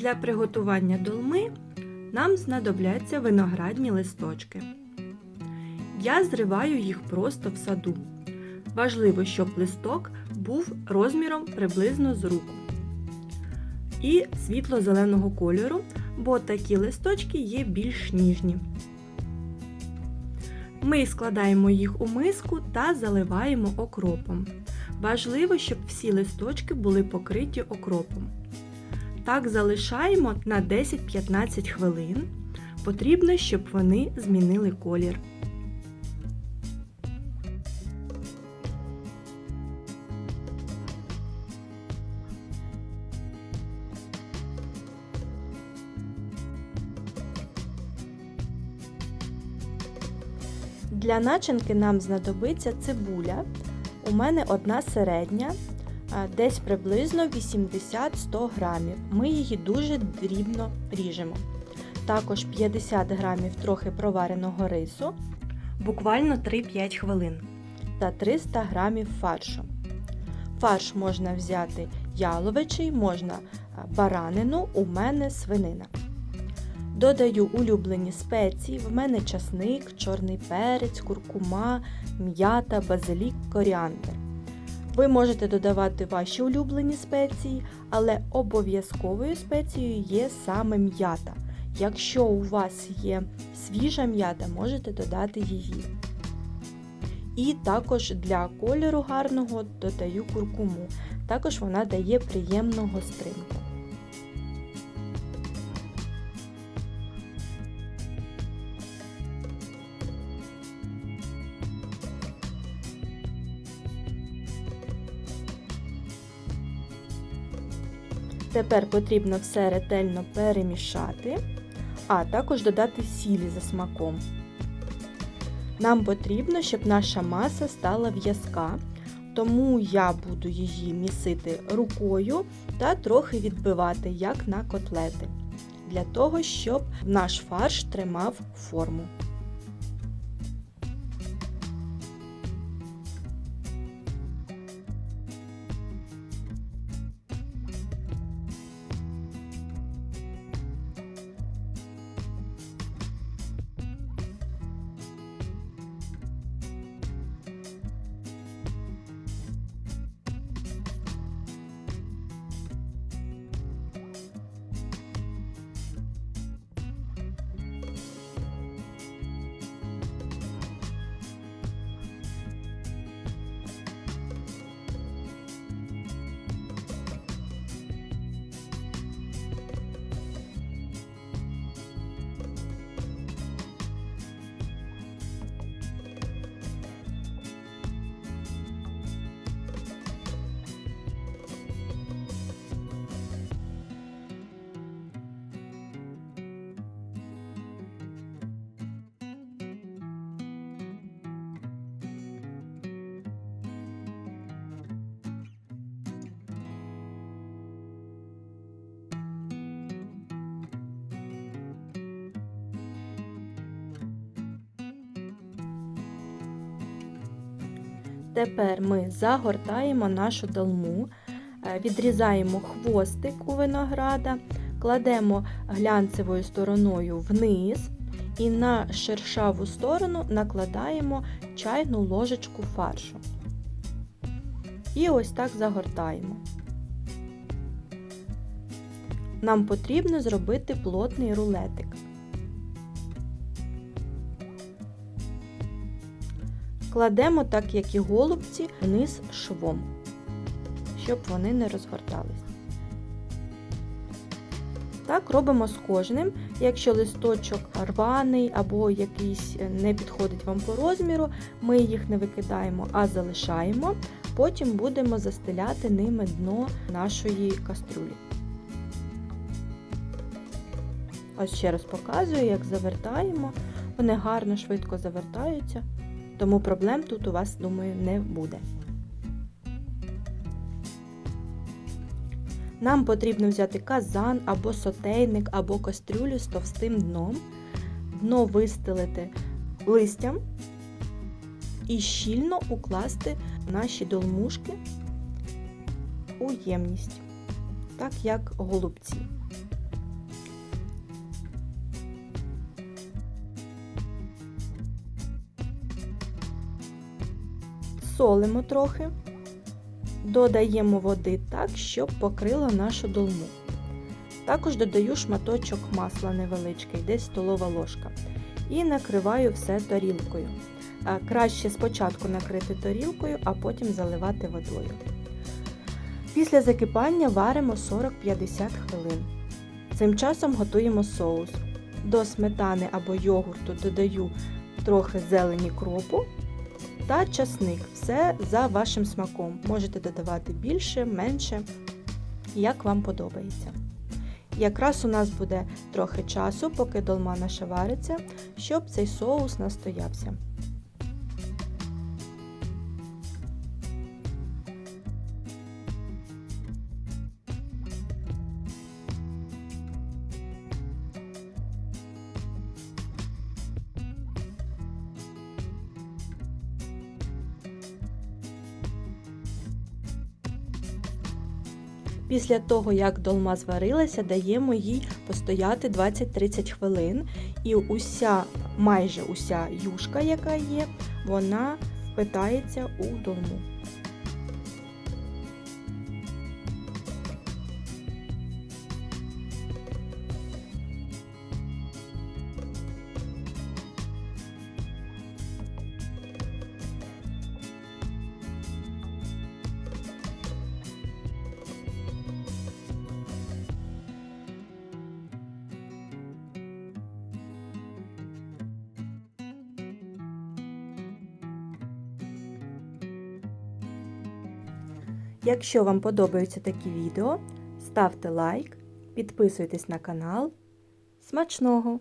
Для приготування долми нам знадобляться виноградні листочки. Я зриваю їх просто в саду. Важливо, щоб листок був розміром приблизно з руку. І світло-зеленого кольору, бо такі листочки є більш ніжні. Ми складаємо їх у миску та заливаємо окропом. Важливо, щоб всі листочки були покриті окропом. Так залишаємо на 10-15 хвилин. Потрібно, щоб вони змінили колір. Для начинки нам знадобиться цибуля. У мене одна середня, десь приблизно 80-100 грамів. Ми її дуже дрібно ріжемо. Також 50 грамів трохи провареного рису, буквально 3-5 хвилин. Та 300 грамів фаршу. Фарш можна взяти яловичий, можна баранину, у мене свинина. Додаю улюблені спеції, в мене часник, чорний перець, куркума, м'ята, базилік, коріандр. Ви можете додавати ваші улюблені спеції, але обов'язковою спецією є саме м'ята. Якщо у вас є свіжа м'ята, можете додати її. І також для кольору гарного додаю куркуму. Також вона дає приємну гостринку. Тепер потрібно все ретельно перемішати, а також додати сілі за смаком. Нам потрібно, щоб наша маса стала в'язка, тому я буду її місити рукою та трохи відбивати, як на котлети, для того, щоб наш фарш тримав форму. Тепер ми загортаємо нашу долму, е, відрізаємо хвостик у винограда, кладемо глянцевою стороною вниз і на шершаву сторону накладаємо чайну ложечку фаршу. І ось так загортаємо. Нам потрібно зробити плотний рулетик. Кладемо, так як і голубці, вниз швом, щоб вони не розгортались. Так робимо з кожним. Якщо листочок рваний або якийсь не підходить вам по розміру, ми їх не викидаємо, а залишаємо. Потім будемо застеляти ними дно нашої каструлі. Ось ще раз показую, як завертаємо. Вони гарно, швидко завертаються, тому проблем тут у вас, думаю, не буде. Нам потрібно взяти казан або сотейник, або кастрюлю з товстим дном, дно вистелити листям і щільно укласти наші долмушки у ємність, так як голубці. Солимо трохи, додаємо води так, щоб покрила нашу долму. Також додаю шматочок масла невеличкий, десь столова ложка. І накриваю все тарілкою. Краще спочатку накрити тарілкою, а потім заливати водою. Після закипання варимо 40-50 хвилин. Цим часом готуємо соус. До сметани або йогурту додаю трохи зелені кропу та часник. Все за вашим смаком. Можете додавати більше, менше, як вам подобається. Якраз у нас буде трохи часу, поки долма наша вариться, щоб цей соус настоявся. Після того, як долма зварилася, даємо їй постояти 20-30 хвилин, і уся, майже уся юшка, яка є, вона питається у долму. Якщо вам подобаються такі відео, ставте лайк, підписуйтесь на канал. Смачного!